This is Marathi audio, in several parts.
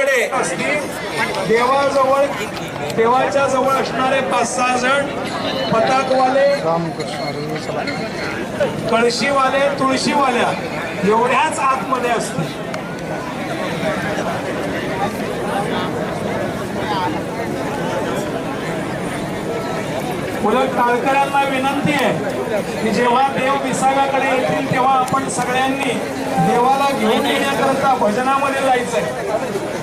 पलीकडे देवाजवळ देवाच्या जवळ असणारे पाच सहा जण पताकवाले कळशीवाले तुळशीवाल्या एवढ्याच आतमध्ये असते उलट टाळकऱ्यांना विनंती आहे की जेव्हा देव विसाव्याकडे येतील तेव्हा आपण सगळ्यांनी देवाला घेऊन येण्याकरता भजनामध्ये जायचंय.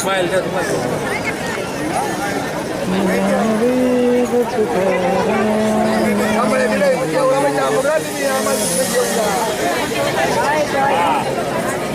स्माइल कर तुम्हाला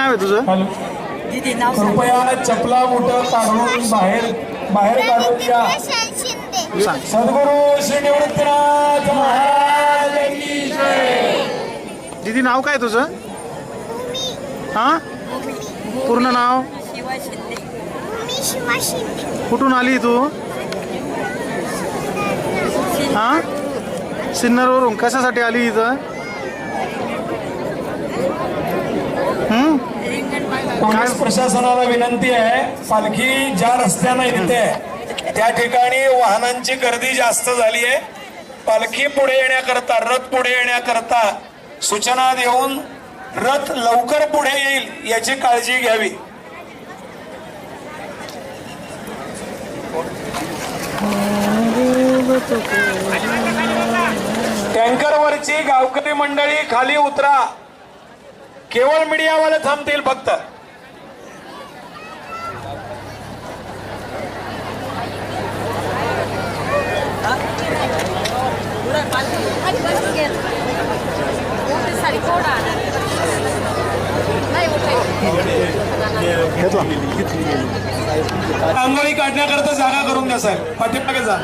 नाव आहे तुझं? हॅलो. दीदी नाव सांग. कृपया चपला बुट काढून बाहेर बाहेर काढून द्या सांग सद्गुरु श्री निवृत्तीनाथ महाराज की जय. दीदी नाव काय तुझं? हा? पूर्ण नाव? शिवा शिंदे. मी शिवा शिंदे. कुठून आली तू? हा? सिन्नरवरून. कशासाठी आली इथं? हम्म? प्रशासनाला विनंती आहे पालखी ज्या रस्त्यानं येते त्या ठिकाणी वाहनांची गर्दी जास्त झाली आहे. पालखी पुढे येण्याकरता रथ पुढे येण्याकरता सूचना देऊन रथ लवकर पुढे येईल याची काळजी घ्यावी. टँकरवरची गावकरी मंडळी खाली उतरा. केवळ मीडियावाले थांबतील फक्त. रांगोळी काढण्याकरता जागा करून द्या साहेब. पाठीमागे जा.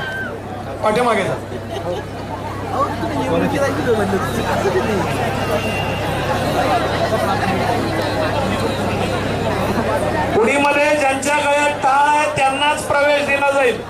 पाठीमागे जा. पुढीमध्ये ज्यांच्या गळ्यात टाळ आहे त्यांनाच प्रवेश दिला जाईल.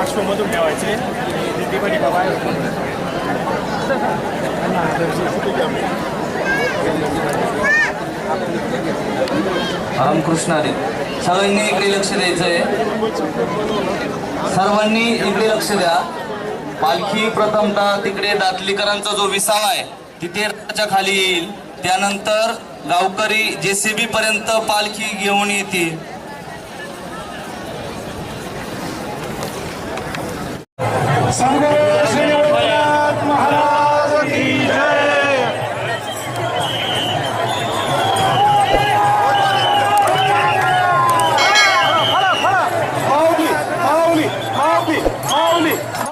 आश्रमधून ठेवायचे. दिदी बाबा सगळ्यांनी इकडे लक्ष द्यायचं आहे सर्वांनी इकडे लक्ष द्या. पालखी प्रथमतः तिकडे दातलीकरांचा जो विसावा आहे तिथे रथाच्या खाली येईल. त्यानंतर गावकरी जेसीबी पर्यंत पालखी घेऊन येतील. Sango